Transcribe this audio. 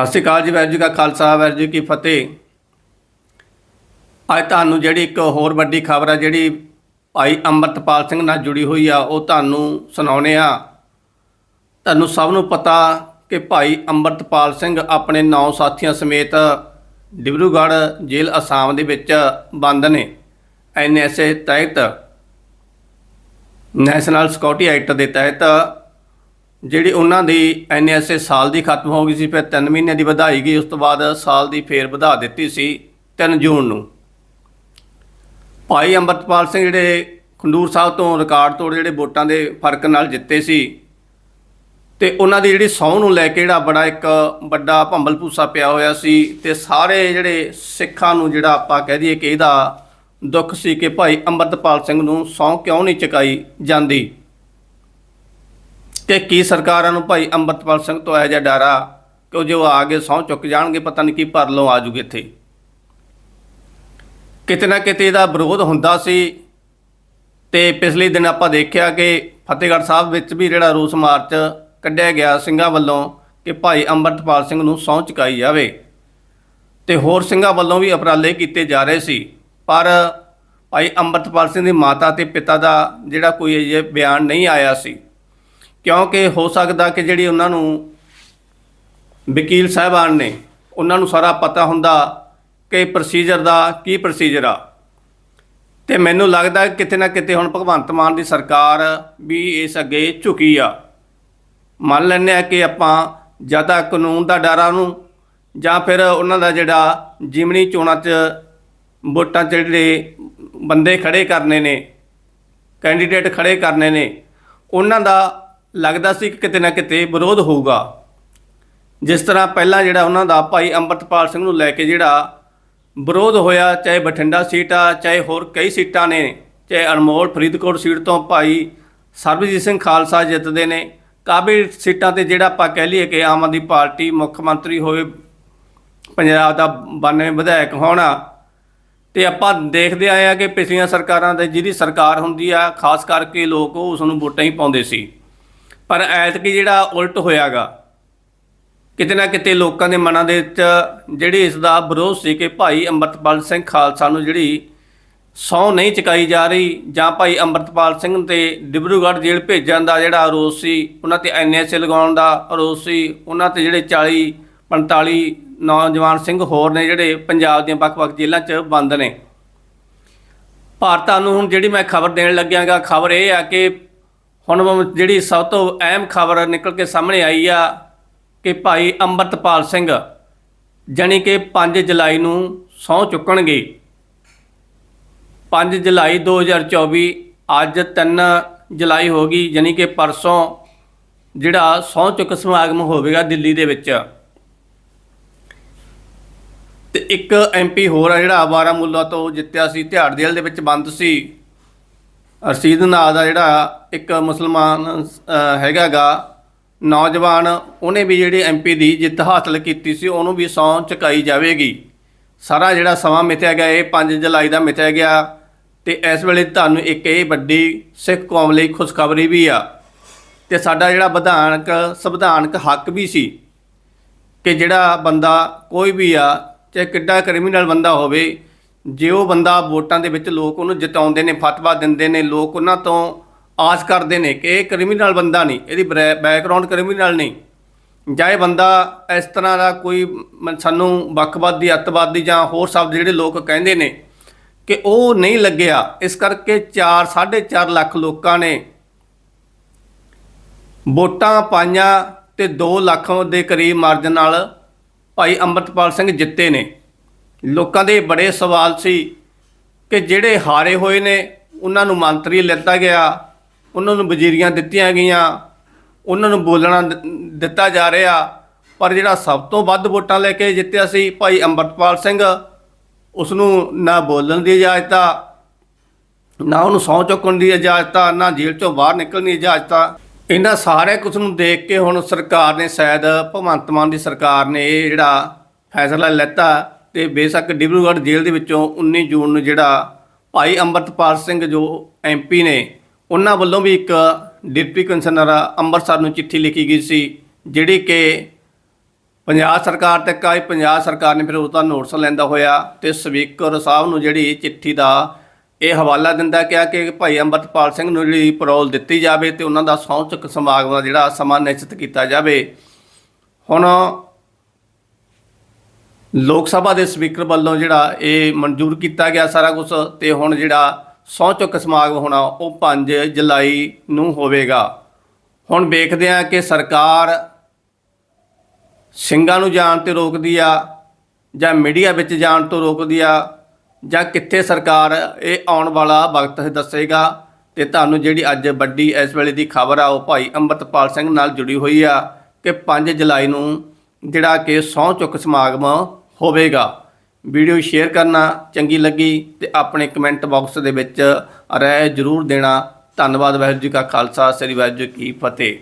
ਸਤਿ ਸ਼੍ਰੀ ਅਕਾਲ ਜੀ, ਵਾਹਿਗੁਰੂ ਜੀ ਕਾ ਖਾਲਸਾ, ਵਾਹਿਗੁਰੂ ਜੀ ਕੀ ਫਤਿਹ। ਅੱਜ ਤੁਹਾਨੂੰ ਜਿਹੜੀ ਇੱਕ ਹੋਰ ਵੱਡੀ ਖਬਰ ਹੈ ਜਿਹੜੀ ਭਾਈ ਅੰਮ੍ਰਿਤਪਾਲ ਸਿੰਘ ਨਾਲ ਜੁੜੀ ਹੋਈ ਆ, ਉਹ ਤੁਹਾਨੂੰ ਸੁਣਾਉਣੇ ਆ। ਤੁਹਾਨੂੰ ਸਭ ਨੂੰ ਪਤਾ ਕਿ ਭਾਈ ਅੰਮ੍ਰਿਤਪਾਲ ਸਿੰਘ ਆਪਣੇ ਨੌ ਸਾਥੀਆਂ ਸਮੇਤ ਡਿਬਰੂਗੜ੍ਹ ਜੇਲ੍ਹ ਅਸਾਮ ਦੇ ਵਿੱਚ ਬੰਦ ਨੇ। ਐਨਐਸਏ ਤਹਿਤ, ਨੈਸ਼ਨਲ ਸਿਕਿਉਰਿਟੀ ਐਕਟ ਦੇ ਤਹਿਤ ਜਿਹੜੀ ਉਹਨਾਂ ਦੀ ਐਨਐਸਏ ਸਾਲ ਦੀ ਖਤਮ ਹੋ ਗਈ ਸੀ, ਫਿਰ 3 ਮਹੀਨਿਆਂ ਦੀ ਵਧਾਈ ਗਈ, ਉਸ ਤੋਂ ਬਾਅਦ ਸਾਲ ਦੀ ਫੇਰ ਵਧਾ ਦਿੱਤੀ ਸੀ 3 ਜੂਨ ਨੂੰ। ਭਾਈ ਅੰਮ੍ਰਿਤਪਾਲ ਸਿੰਘ ਜਿਹੜੇ ਖੰਡੂਰ ਸਾਹਿਬ ਤੋਂ ਰਿਕਾਰਡ ਤੋੜ ਜਿਹੜੇ ਵੋਟਾਂ ਦੇ ਫ਼ਰਕ ਨਾਲ ਜਿੱਤੇ ਸੀ, ਤੇ ਉਹਨਾਂ ਦੀ ਜਿਹੜੀ ਸਹੁੰ ਨੂੰ ਲੈ ਕੇ ਜਿਹੜਾ ਬੜਾ ਇੱਕ ਵੱਡਾ ਭੰਬਲ ਭੂਸਾ ਪਿਆ ਹੋਇਆ ਸੀ, ਤੇ ਸਾਰੇ ਜਿਹੜੇ ਸਿੱਖਾਂ ਨੂੰ ਜਿਹੜਾ ਆਪਾਂ ਕਹਿ ਦਈਏ ਕਿ ਇਹਦਾ ਦੁੱਖ ਸੀ ਕਿ ਭਾਈ ਅੰਮ੍ਰਿਤਪਾਲ ਸਿੰਘ ਨੂੰ ਸਹੁੰ ਕਿਉਂ ਨਹੀਂ ਚੁਕਾਈ ਜਾਂਦੀ। ਕਿ ਕੀ ਸਰਕਾਰਾਂ ਨੂੰ ਭਾਈ ਅੰਮ੍ਰਿਤਪਾਲ ਸਿੰਘ ਤੋਂ ਇਹ ਜਿਹਾ ਡਰਾ ਕਿ ਉਹ ਜੋ ਆ ਕੇ ਸਹੁੰ ਚੁੱਕ ਜਾਣਗੇ, ਪਤਾ ਨਹੀਂ ਕੀ ਪਰਲੋਂ ਆ ਜੂਗੇ ਇੱਥੇ। ਕਿਤੇ ਨਾ ਕਿਤੇ ਇਹਦਾ ਵਿਰੋਧ ਹੁੰਦਾ ਸੀ ਤੇ ਪਿਛਲੇ ਦਿਨ ਆਪਾਂ ਦੇਖਿਆ ਕਿ ਫਤਿਹਗੜ੍ਹ ਸਾਹਿਬ ਵਿੱਚ ਵੀ ਜਿਹੜਾ ਰੋਸ ਮਾਰਚ ਕੱਢਿਆ ਗਿਆ ਸਿੰਘਾਂ ਵੱਲੋਂ ਕਿ ਭਾਈ ਅੰਮ੍ਰਿਤਪਾਲ ਸਿੰਘ ਨੂੰ ਸਹੁੰ ਚੁਕਾਈ ਜਾਵੇ। ਤੇ ਹੋਰ ਸਿੰਘਾਂ ਵੱਲੋਂ ਵੀ ਉਪਰਾਲੇ ਕੀਤੇ ਜਾ ਰਹੇ ਸੀ। ਪਰ ਭਾਈ ਅੰਮ੍ਰਿਤਪਾਲ ਸਿੰਘ ਦੀ ਮਾਤਾ ਤੇ ਪਿਤਾ ਦਾ ਜਿਹੜਾ ਕੋਈ ਅਜੇ ਬਿਆਨ ਨਹੀਂ ਆਇਆ ਸੀ। ਕਿਉਂਕਿ ਹੋ ਸਕਦਾ ਕਿ ਜਿਹੜੀ ਉਹਨਾਂ ਨੂੰ ਵਕੀਲ ਸਾਹਿਬਾਨ ਨੇ, ਉਹਨਾਂ ਨੂੰ ਸਾਰਾ ਪਤਾ ਹੁੰਦਾ ਕਿ ਪ੍ਰੋਸੀਜਰ ਦਾ ਕੀ ਪ੍ਰੋਸੀਜਰ ਆ। ਤੇ ਮੈਨੂੰ ਲੱਗਦਾ ਕਿਤੇ ਨਾ ਕਿਤੇ ਹੁਣ ਭਗਵੰਤ ਮਾਨ ਦੀ ਸਰਕਾਰ ਵੀ ਇਸ ਅੱਗੇ ਝੁਕੀ ਆ। ਮੰਨ ਲੈਂਦੇ ਆ ਕਿ ਆਪਾਂ ਜਾਂ ਤਾਂ ਕਾਨੂੰਨ ਦਾ ਡਰ ਆ ਨੂੰ ਜਾਂ ਫਿਰ ਉਹਨਾਂ ਦਾ ਜਿਹੜਾ ਜਿਮਨੀ ਚੋਣਾਂ 'ਚ ਵੋਟਾਂ 'ਚ ਜਿਹੜੇ ਬੰਦੇ ਖੜੇ ਕਰਨੇ ਨੇ ਕੈਂਡੀਡੇਟ ਖੜੇ ਕਰਨੇ ਨੇ, ਉਹਨਾਂ ਦਾ ਲੱਗਦਾ ਸੀ ਕਿ ਕਿਤੇ ਨਾ ਕਿਤੇ ਵਿਰੋਧ ਹੋਊਗਾ। ਜਿਸ ਤਰ੍ਹਾਂ ਪਹਿਲਾਂ ਜਿਹੜਾ ਉਹਨਾਂ ਦਾ ਭਾਈ ਅੰਮ੍ਰਿਤਪਾਲ ਸਿੰਘ ਨੂੰ ਲੈ ਕੇ ਜਿਹੜਾ ਵਿਰੋਧ ਹੋਇਆ, ਚਾਹੇ ਬਠਿੰਡਾ ਸੀਟ ਆ, ਚਾਹੇ ਹੋਰ ਕਈ ਸੀਟਾਂ ਨੇ, ਚਾਹੇ ਅਨਮੋਲ ਫਰੀਦਕੋਟ ਸੀਟ ਤੋਂ ਭਾਈ ਸਰਬਜੀਤ ਸਿੰਘ ਖਾਲਸਾ ਜਿੱਤਦੇ ਨੇ ਕਾਫੀ ਸੀਟਾਂ ਤੇ ਜਿਹੜਾ ਆਪਾਂ ਕਹਿ ਲਈਏ ਕਿ ਆਮ ਆਦਮੀ ਪਾਰਟੀ ਮੁੱਖ ਮੰਤਰੀ ਹੋਵੇ, ਪੰਜਾਬ ਦਾ 92 ਵਿਧਾਇਕ ਹੋਣਾ, ਤੇ ਆਪਾਂ ਦੇਖਦੇ ਆਏ ਆ ਕਿ ਪਿਛਲੀਆਂ ਸਰਕਾਰਾਂ ਦੇ ਜਿਹਦੀ ਸਰਕਾਰ ਹੁੰਦੀ ਆ, ਖਾਸ ਕਰਕੇ ਲੋਕ ਉਸ ਨੂੰ ਵੋਟਾਂ ਹੀ ਪਾਉਂਦੇ ਸੀ। ਪਰ ਐਤਕੀ ਜਿਹੜਾ ਉਲਟ ਹੋਇਆਗਾ, ਕਿਤੇ ਨਾ ਕਿਤੇ ਲੋਕਾਂ ਦੇ ਮਨਾਂ ਦੇ ਵਿੱਚ ਜਿਹੜੀ ਇਸ ਦਾ ਵਿਰੋਧ ਸੀ ਕਿ ਭਾਈ ਅੰਮ੍ਰਿਤਪਾਲ ਸਿੰਘ ਖਾਲਸਾ ਨੂੰ ਜਿਹੜੀ ਸਹੁੰ ਨਹੀਂ ਚੁਕਾਈ ਜਾ ਰਹੀ, ਜਾਂ ਭਾਈ ਅੰਮ੍ਰਿਤਪਾਲ ਸਿੰਘ ਤੇ ਡਿਬਰੂਗੜ੍ਹ ਜੇਲ੍ਹ ਭੇਜਣ ਦਾ ਜਿਹੜਾ ਰੋਸ ਸੀ, ਉਹਨਾਂ ਤੇ ਐਨਐਸਏ ਲਗਾਉਣ ਦਾ ਰੋਸ ਸੀ, ਉਹਨਾਂ ਤੇ ਜਿਹੜੇ 40 45 ਨੌਜਵਾਨ ਸਿੰਘ ਹੋਰ ਨੇ ਜਿਹੜੇ ਪੰਜਾਬ ਦੀਆਂ ਵੱਖ-ਵੱਖ ਜੇਲ੍ਹਾਂ 'ਚ ਬੰਦ ਨੇ। ਭਾਰਤਾਂ ਨੂੰ ਹੁਣ ਜਿਹੜੀ ਮੈਂ ਖਬਰ ਦੇਣ ਲੱਗਿਆਗਾ, ਖਬਰ ਇਹ ਆ ਕਿ ਹੁਣ ਜਿਹੜੀ ਸਭ ਤੋਂ ਅਹਿਮ ਖਬਰ ਨਿਕਲ ਕੇ ਸਾਹਮਣੇ ਆਈ ਆ ਕਿ ਭਾਈ ਅੰਮ੍ਰਿਤਪਾਲ ਸਿੰਘ ਜਾਣੀ ਕਿ 5 ਜੁਲਾਈ ਨੂੰ ਸਹੁੰ ਚੁੱਕਣਗੇ। 5 ਜੁਲਾਈ 2024 ਅੱਜ 3 ਜੁਲਾਈ ਹੋ ਗਈ, ਜਾਣੀ ਕਿ ਪਰਸੋਂ ਜਿਹੜਾ ਸਹੁੰ ਚੁੱਕ ਸਮਾਗਮ ਹੋਵੇਗਾ ਦਿੱਲੀ ਦੇ ਵਿੱਚ। ਤੇ ਇੱਕ ਐਮਪੀ ਹੋਰ ਆ ਜਿਹੜਾ ਬਾਰਾਮੂਲਾ ਤੋਂ ਜਿੱਤਿਆ ਸੀ ਤਿਹਾੜ ਜੇਲ੍ਹ ਦੇ ਵਿੱਚ ਬੰਦ ਸੀ। ਰਸ਼ੀਦ ਨਾਂ ਦਾ ਜਿਹੜਾ ਇੱਕ ਮੁਸਲਮਾਨ ਅ, ਹੈਗਾਗਾ ਨੌਜਵਾਨ ਉਹਨੇ ਵੀ ਜਿਹੜੇ ਐਮਪੀ ਦੀ ਜਿੱਤ ਹਾਸਲ ਕੀਤੀ ਸੀ ਉਹਨੂੰ ਵੀ ਸਹੁੰ ਚੁਕਾਈ ਜਾਵੇਗੀ। ਸਾਰਾ ਜਿਹੜਾ ਸਮਾਂ ਮਿਥਿਆ ਗਿਆ ਇਹ 5 ਜੁਲਾਈ ਦਾ ਮਿਥਿਆ ਗਿਆ ਤੇ ਇਸ ਵੇਲੇ ਤੁਹਾਨੂੰ ਇੱਕ ਇਹ ਵੱਡੀ ਸਿੱਖ ਕੌਮ ਲਈ ਖੁਸ਼ਖਬਰੀ ਵੀ ਆ। ਤੇ ਸਾਡਾ ਜਿਹੜਾ ਵਿਧਾਨਕ ਸੰਵਿਧਾਨਕ ਹੱਕ ਵੀ ਸੀ ਕਿ ਜਿਹੜਾ ਬੰਦਾ ਕੋਈ ਵੀ ਆ ਚਾਹੇ ਕਿੱਡਾ ਕ੍ਰਿਮੀਨਲ ਬੰਦਾ ਹੋਵੇ ਜੇ ਉਹ ਬੰਦਾ ਵੋਟਾਂ ਦੇ ਵਿੱਚ ਲੋਕ ਉਹਨੂੰ ਜਿਤਾਉਂਦੇ ਨੇ, ਫਤਵਾ ਦਿੰਦੇ ਨੇ, ਲੋਕ ਉਹਨਾਂ ਤੋਂ ਆਸ ਕਰਦੇ ਨੇ ਕਿ ਇਹ ਕ੍ਰਿਮੀਨਲ ਬੰਦਾ ਨਹੀਂ, ਇਹਦੀ ਬੈਕਗ੍ਰਾਉਂਡ ਕ੍ਰਿਮੀਨਲ ਨਹੀਂ। ਜਾਂ ਇਹ ਬੰਦਾ ਇਸ ਤਰ੍ਹਾਂ ਦਾ ਕੋਈ ਸਾਨੂੰ ਵੱਖਵਾਦੀ, ਅੱਤਵਾਦੀ ਜਾਂ ਹੋਰ ਸ਼ਬਦ ਜਿਹੜੇ ਲੋਕ ਕਹਿੰਦੇ ਨੇ ਕਿ ਉਹ ਨਹੀਂ ਲੱਗਿਆ, ਇਸ ਕਰਕੇ 4 4.5 ਲੱਖ ਲੋਕਾਂ ਨੇ ਵੋਟਾਂ ਪਾਈਆਂ ਤੇ 2 ਲੱਖ ਦੇ ਕਰੀਬ ਮਾਰਜਨ ਨਾਲ ਭਾਈ ਅੰਮ੍ਰਿਤਪਾਲ ਸਿੰਘ ਜਿੱਤੇ ਨੇ। ਲੋਕਾਂ ਦੇ ਬੜੇ ਸਵਾਲ ਸੀ ਕਿ ਜਿਹੜੇ ਹਾਰੇ ਹੋਏ ਨੇ, ਉਹਨਾਂ ਨੂੰ ਮੰਤਰੀ ਲਿੱਤਾ ਗਿਆ, ਉਹਨਾਂ ਨੂੰ ਵਜ਼ੀਰੀਆਂ ਦਿੱਤੀਆਂ ਗਈਆਂ, ਉਹਨਾਂ ਨੂੰ ਬੋਲਣਾ ਦਿੱਤਾ ਜਾ ਰਿਹਾ, ਪਰ ਜਿਹੜਾ ਸਭ ਤੋਂ ਵੱਧ ਵੋਟਾਂ ਲੈ ਕੇ ਜਿੱਤਿਆ ਸੀ ਭਾਈ ਅੰਮ੍ਰਿਤਪਾਲ ਸਿੰਘ ਉਸ ਨੂੰ ਨਾ ਬੋਲਣ ਦੀ ਇਜਾਜ਼ਤ ਆ, ਨਾ ਉਹਨੂੰ ਸਹੁੰ ਚੁੱਕਣ ਦੀ ਇਜਾਜ਼ਤ ਆ, ਨਾ ਜੇਲ੍ਹ ਚੋਂ ਬਾਹਰ ਨਿਕਲਣ ਦੀ ਇਜਾਜ਼ਤ ਆ। ਇਹਨਾਂ ਸਾਰੇ ਕੁਝ ਨੂੰ ਦੇਖ ਕੇ ਹੁਣ ਸਰਕਾਰ ਨੇ ਸ਼ਾਇਦ ਭਗਵੰਤ ਮਾਨ ਦੀ ਸਰਕਾਰ ਨੇ ਇਹ ਜਿਹੜਾ ਫੈਸਲਾ ਲੈਤਾ ਤੇ ਬੇਸ਼ੱਕ ਡਿਬਰੂਗੜ੍ਹ ਜੇਲ੍ਹ ਦੇ ਵਿੱਚੋਂ 19 ਜੂਨ ਨੂੰ ਜਿਹੜਾ ਭਾਈ ਅੰਮ੍ਰਿਤਪਾਲ ਸਿੰਘ ਜੋ ਐਮਪੀ ਨੇ, ਉਹਨਾਂ ਵੱਲੋਂ ਵੀ ਇੱਕ ਡਿਪਟੀ ਕਮਿਸ਼ਨਰ ਅੰਮ੍ਰਿਤਸਰ ਨੂੰ ਚਿੱਠੀ ਲਿਖੀ ਗਈ ਸੀ, ਜਿਹੜੀ ਕਿ ਪੰਜਾਬ ਸਰਕਾਰ ਤੇ ਕਾਈ ਪੰਜਾਬ ਸਰਕਾਰ ਨੇ ਫਿਰ ਉਸ ਦਾ ਨੋਟਿਸ ਲੈਂਦਾ ਹੋਇਆ ਤੇ ਸਪੀਕਰ ਸਾਹਿਬ ਨੂੰ ਜਿਹੜੀ ਚਿੱਠੀ ਦਾ ਇਹ ਹਵਾਲਾ ਦਿੰਦਾ ਕਿਹਾ ਕਿ ਭਾਈ ਅੰਮ੍ਰਿਤਪਾਲ ਸਿੰਘ ਨੂੰ ਜਿਹੜੀ ਪਰੋਲ ਦਿੱਤੀ ਜਾਵੇ ਤੇ ਉਹਨਾਂ ਦਾ ਸਹੁੰ ਚੁੱਕ ਸਮਾਗਮ ਦਾ ਜਿਹੜਾ ਸਮਾਂ ਨਿਸ਼ਚਿਤ ਕੀਤਾ ਜਾਵੇ। ਹੁਣ ਲੋਕ ਸਭਾ ਦੇ ਸਪੀਕਰ ਵੱਲੋਂ ਜਿਹੜਾ ਇਹ ਮਨਜ਼ੂਰ ਕੀਤਾ ਗਿਆ ਸਾਰਾ ਕੁਝ ਤੇ ਹੁਣ ਜਿਹੜਾ ਸਹੁੰ ਚੁੱਕ ਸਮਾਗਮ ਹੋਣਾ ਉਹ 5 ਜੁਲਾਈ ਨੂੰ ਹੋਵੇਗਾ। ਹੁਣ ਵੇਖਦੇ ਹਾਂ ਕਿ ਸਰਕਾਰ ਸਿੰਘਾਂ ਨੂੰ ਜਾਣ ਤੇ ਰੋਕਦੀ ਆ ਜਾਂ ਮੀਡੀਆ ਵਿੱਚ ਜਾਣ ਤੋਂ ਰੋਕਦੀ ਆ ਜਾਂ ਕਿੱਥੇ ਸਰਕਾਰ ਇਹ ਆਉਣ ਵਾਲਾ ਵਕਤ ਦੱਸੇਗਾ ਤੇ ਤੁਹਾਨੂੰ ਜਿਹੜੀ ਅੱਜ ਵੱਡੀ ਇਸ ਵੇਲੇ ਦੀ ਖਬਰ ਆ ਉਹ ਭਾਈ ਅੰਮ੍ਰਿਤਪਾਲ ਸਿੰਘ ਨਾਲ ਜੁੜੀ ਹੋਈ ਆ ਕਿ 5 ਜੁਲਾਈ ਨੂੰ ਜਿਹੜਾ ਕਿ ਸਹੁੰ ਚੁੱਕ ਸਮਾਗਮ ਹੋਵੇਗਾ। ਵੀਡੀਓ ਸ਼ੇਅਰ ਕਰਨਾ ਚੰਗੀ ਲੱਗੀ ਤੇ ਆਪਣੇ ਕਮੈਂਟ ਬਾਕਸ ਦੇ ਵਿੱਚ ਰਾਏ ਜ਼ਰੂਰ ਦੇਣਾ। ਧੰਨਵਾਦ, ਵਾਹਿਗੁਰੂ ਜੀ ਕਾ ਖਾਲਸਾ, ਸ੍ਰੀ ਵਾਹਿਗੁਰੂ ਜੀ ਕੀ ਫਤਿਹ।